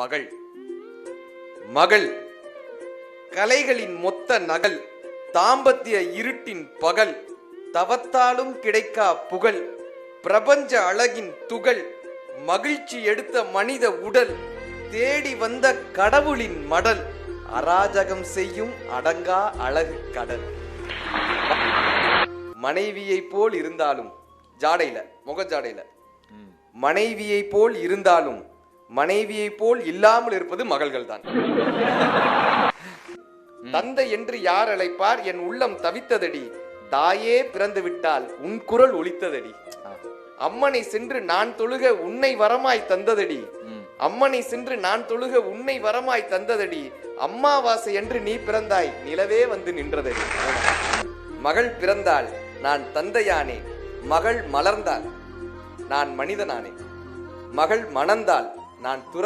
மகள். மகள் கலைகளின் மொத்த நகல் தாம்பத்திய இருட்டின் பகல் தவத்தாலும் கிடைக்கா புகழ் பிரபஞ்ச அழகின் துகள் மகிழ்ச்சி எடுத்த மனித உடல் தேடி வந்த கடவுளின் மடல் அராஜகம் செய்யும் அடங்கா அழகு கடல். மனைவியைப் போல் இருந்தாலும் ஜாடையில முகஜாடையில. மனைவியைப் போல் இருந்தாலும் மனைவியைப் போல் இல்லாமல் இருப்பது மகள்கள் தான் தந்தை என்று யார் அழைப்பார்? என் உள்ளம் தவித்ததடி. தாயே பிறந்து விட்டால் உன் குரல் ஒலித்ததடி. அம்மனை சென்று நான் தொழுக உன்னை வரமாய் தந்ததடி. அம்மனை சென்று நான் தொழுக உன்னை வரமாய் தந்ததடி. அம்மாவாசை என்று நீ பிறந்தாய் நிலவே வந்து நின்றதடி. மகள் பிறந்தாள் நான் தந்தையானே மகள் மலர்ந்தாள் நான் மனிதனானே மகள் மணந்தாள் நான் துற